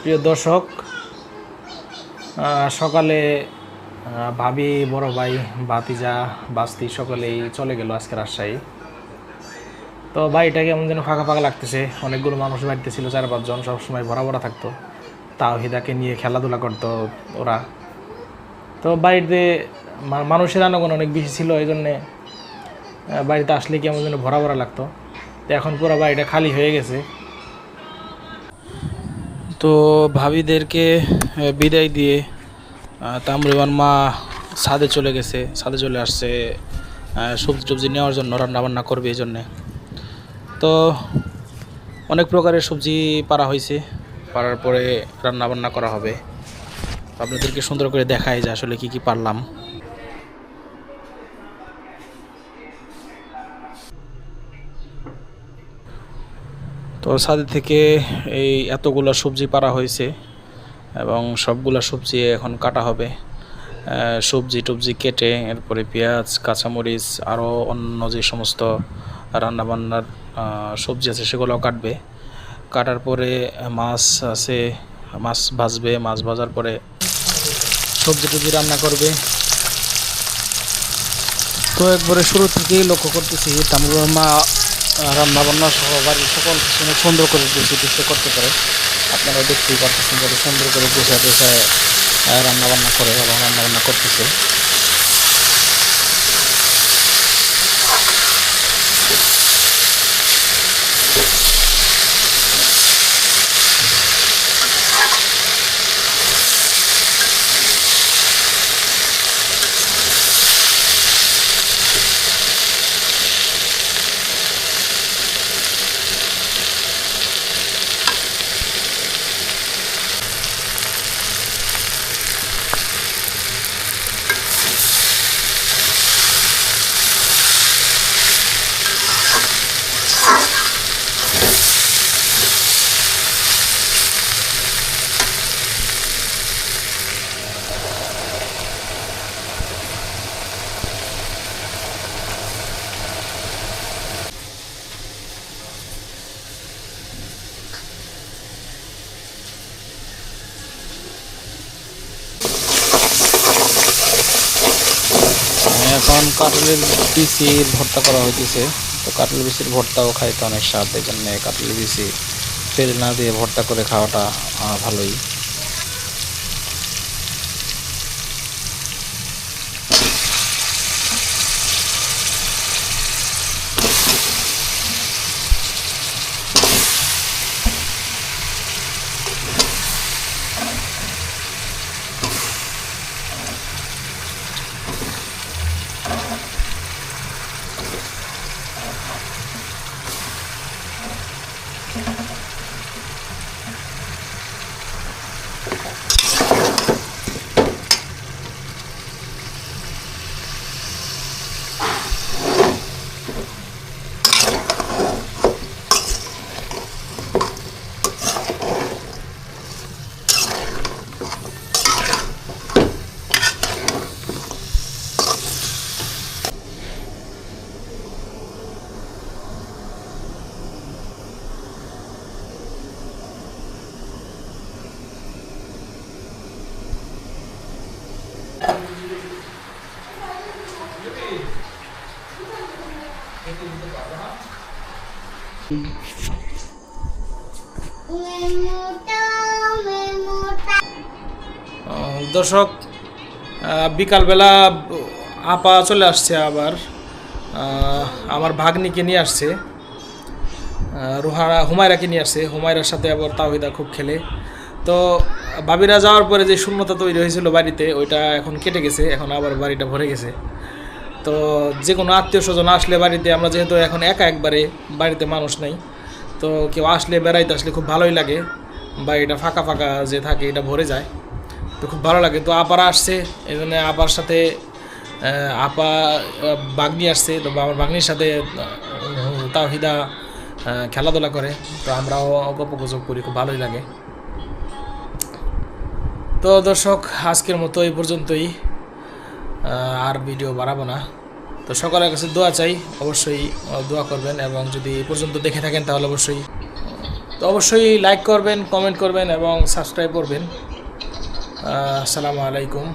প্রিয় দর্শক সকালে ভাবি, বড় ভাই, ভাতিজা বাস্তি সকলেই চলে গেল আজকে রাজশাহী। তো বাড়িটা কেমন যেন ফাঁকা ফাঁকা লাগতেছে। অনেকগুলো মানুষ বাড়িতে ছিল চার পাঁচজন সবসময় ভরা ভরা থাকতো। তাওহিদাকে নিয়ে খেলাধুলা করতো ওরা। তো বাড়িতে মানুষের আনাগোনা অনেক বেশি ছিল, এই জন্যে বাড়িতে আসলে কেমন যেন ভরা ভরা লাগতো। তো এখন পুরো বাড়িটা খালি হয়ে গেছে। তো ভাবিদেরকে বিদায় দিয়ে আহ, মা ছাদে চলে গেছে ছাদে চলে আসছে সবজি টবজি নেওয়ার জন্য রান্না বান্না করবে এই জন্যে। তো অনেক প্রকারের সবজি পারা হয়েছে পারার পরে রান্নাবান্না করা হবে। আপনাদেরকে সুন্দর করে দেখাই যে আসলে কি কি পারলাম। তো ছাদে থেকে এই এতগুলো সবজি পারা হয়েছে এবং সবগুলা সবজি এখন কাটা হবে। সবজি টবজি কেটে এরপরে পেঁয়াজ, কাঁচামরিচ আরও অন্য যে সমস্ত রান্নাবান্নার সবজি আছে সেগুলোও কাটবে। কাটার পরে মাছ আছে, মাছ ভাজবে, মাছ ভাজার পরে সবজি টবজি রান্না করবে। তো একবারে শুরু থেকেই লক্ষ্য করতেছি তামরুর মা রান্না বান্না সহ বাড়ির সকল কিছু অনেক সুন্দর করে গুছিয়ে টুছিয়ে করতে পারে। আপনারা দেখতেই পারতেছেন যাতে সুন্দর করে গুছিয়ে রান্না বান্না করে এবং রান্না বান্না করতেছে। এখন কাটলের বিচির ভর্তা করা হইতেছে। তো কাটলের বিচির ভর্তাও খাইতে অনেক স্বাদ এই জন্যে কাটলের বিচি তেল না দিয়ে ভর্তা করে খাওয়াটা ভালোই। দর্শক বিকালবেলা আপা চলে আসছে আবার। আমার ভাগ্নিকে নিয়ে আসছে। রুহারা, হুমায়রাকে নিয়ে আসছে। হুমায়রার সাথে আবার তাহিদা খুব খেলে। তো বাবিরা যাওয়ার পরে যে শূন্যতা তৈরি হয়েছিল বাড়িতে, ওইটা এখন কেটে গেছে। এখন আবার বাড়িটা ভরে গেছে। তো যে কোনো আত্মীয় স্বজন আসলে বাড়িতে আমরা যেহেতু এখন একা একবারে বাড়িতে মানুষ নেই তো কেউ আসলে বেড়াইতে আসলে খুব ভালোই লাগে বা এটা ফাঁকা ফাঁকা যে থাকে এটা ভরে যায় তো খুব ভালো লাগে। তো আপারা আসছে এই জন্য আপার সাথে আপা বাগনি আসছে তো আমার বাগনির সাথে আহ, তাওহিদা খেলাধুলা করে তো আমরাও গল্প গুজব করি খুব ভালোই লাগে। তো দর্শক আজকের মতো এই পর্যন্তই। আর ভিডিও বাড়াবো না। তো সকলের কাছে দোয়া চাই, অবশ্যই দোয়া করবেন এবং যদি এ পর্যন্ত দেখে থাকেন তাহলে অবশ্যই, তো অবশ্যই লাইক করবেন কমেন্ট করবেন এবং সাবস্ক্রাইব করবেন। আসসালামু আলাইকুম।